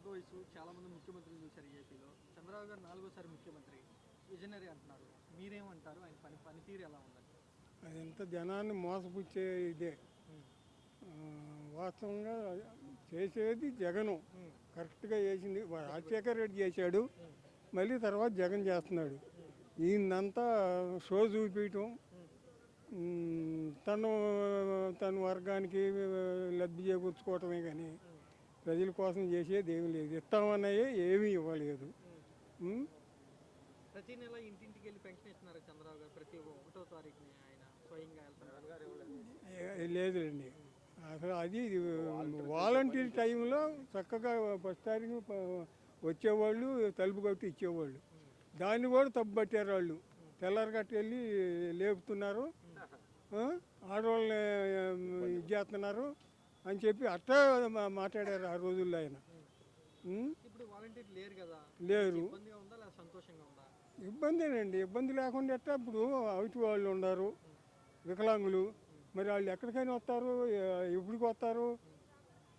పెద్ద వయసు చాలా మంది ముఖ్యమంత్రులు చూశారు ఏపీలో. చంద్రబాబు గారు నాలుగోసారి ముఖ్యమంత్రి విజనరీ అంటున్నారు. మీరేమంటారు? ఆయన పని పనితీరు ఎలా ఉందని అదంతా జనాన్ని మోసపుచ్చే ఇదే. వాస్తవంగా చేసేది జగను. కరెక్ట్గా చేసింది. రాజశేఖర్ రెడ్డి చేశాడు. మళ్ళీ తర్వాత జగన్ చేస్తున్నాడు. ఈయనంతా షో చూపించటం తను తన వర్గానికి లబ్ధి చేకూర్చుకోవటమే కానీ ప్రజల కోసం చేసేది ఏమీ లేదు. ఇస్తామన్నయే ఏమీ ఇవ్వలేదు. ప్రతి నెల ఇంటింటికి వెళ్ళి పెన్షన్ ఇస్తున్నారు చంద్రబాబు గారు. ప్రతి ఒకటో తారీఖుని ఆయన స్వయంగా వెళ్తున్నారు ఏ- లేదులేండి. అసలు అది వాలంటీర్ టైంలో చక్కగా ఫస్ట్ తారీఖు వచ్చేవాళ్ళు తలుపు కట్టి ఇచ్చేవాళ్ళు. దాన్ని కూడా తప్పు పట్టారు వాళ్ళు. తెల్లారి కట్టి వెళ్ళి లేపుతున్నారు. ఆ? ఆడవాళ్ళని ఇది చేస్తున్నారు. అని చెప్పి అట్టా మా- మాట్లాడారు ఆ రోజుల్లో ఆయన. లేరు ఇబ్బందేనండి. ఇబ్బంది లేకుండా ఎట్టా ఇప్పుడు అవిటి వాళ్ళు ఉన్నారు వికలాంగులు. మరి వాళ్ళు ఎక్కడికైనా వస్తారు ఎప్పటికి వస్తారు?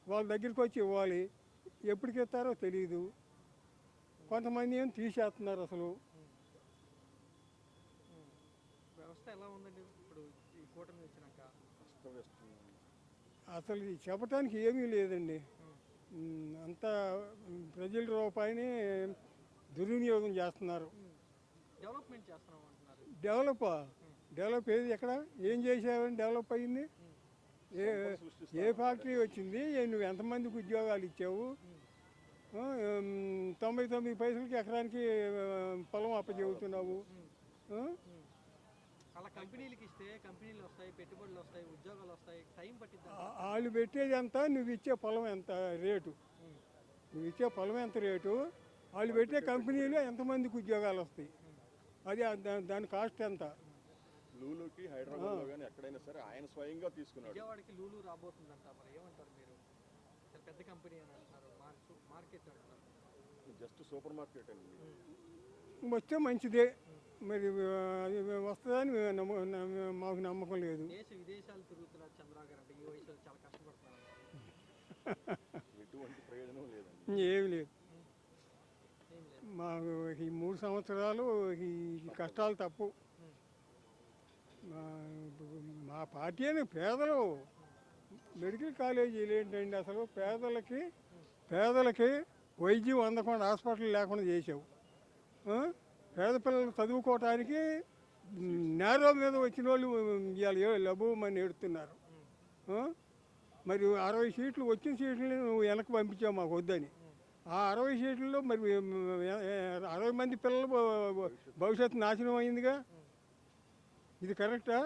వాళ్ళ దగ్గరికి వచ్చి ఇవ్వాలి. ఎప్పటికి ఇస్తారో తెలియదు కొంతమంది ఏం తీసేస్తున్నారు అసలు. వ్యవస్థ ఎలా ఉందండి ఇప్పుడు ఈ కూటమి వచ్చినాక? అసలు ఇది చెప్పడానికి ఏమీ లేదండి. అంతా ప్రజల రూపాయిని దుర్వినియోగం చేస్తున్నారు. డెవలప్మెంట్ చేస్తున్నాం అంటున్నారు డెవలప్ డెవలప్ ఏది ఎక్కడ? ఏం చేసావని డెవలప్ అయ్యింది ఏ ఏ ఫ్యాక్టరీ వచ్చింది? నువ్వు ఎంతమందికి ఉద్యోగాలు ఇచ్చావు? తొంభై తొమ్మిది పైసలకి ఎకరానికి పొలం అప్పచెబుతున్నావు? అలా కంపెనీలకు ఇస్తే కంపెనీలు వస్తాయి పెట్టుబడులు వస్తాయి ఉద్యోగాలు వస్తాయి టైం పట్టిద్దా? ఆ- వాళ్ళు పెట్టేది ఎంత నువ్వు ఇచ్చే పొలం ఎంత రేటు? నువ్వు ఇచ్చే పొలం ఎంత రేటు? వాళ్ళు పెట్టే కంపెనీలో ఎంతమందికి ఉద్యోగాలు వస్తాయి? అది దాని కాస్ట్ ఎంత? లూలుకి హైదరాబాద్లో కానీ ఎక్కడైనా సరే ఆయన స్వయంగా తీసుకున్నాడు. విజయవాడకి లూలు రాబోతుందంట మరి ఏమంటారు మీరు? పెద్ద కంపెనీ అని అంటున్నారు మార్కెట్ అంటున్నారు. జస్ట్ సూపర్ మార్కెట్ అండి. వస్తే మంచిదే. మరి అది వస్తుందని మాకు నమ్మకం లేదు. దేశ విదేశాలు తిరుగుతున్నారు చంద్రబాబు గారు అంటే ఈ వయసులో చాలా కష్టపడుతున్నారు. ఎటువంటి ప్రయోజనం లేదండి. ఏమి లేదు. మాకు ఈ మూడు సంవత్సరాలు ఈ కష్టాలు తప్పు. మా పార్టీ అని పేదలు మెడికల్ కాలేజీలు ఏంటండి అసలు? పేదలకి పేదలకి వైద్యం అందకుండా హాస్పిటల్ లేకుండా చేసావు? పేద పిల్లలు చదువుకోవటానికి నేరో మీద వచ్చిన వాళ్ళు ఇవాళ లభుమని ఎడుతున్నారు మరి అరవై సీట్లు వచ్చిన సీట్లని నువ్వు వెనక్కి పంపించావు మాకు వద్దని. ఆ అరవై సీట్లలో మరి అరవై మంది పిల్లలు భవిష్యత్తు నాశనం అయిందిగా? ఇది కరెక్టా?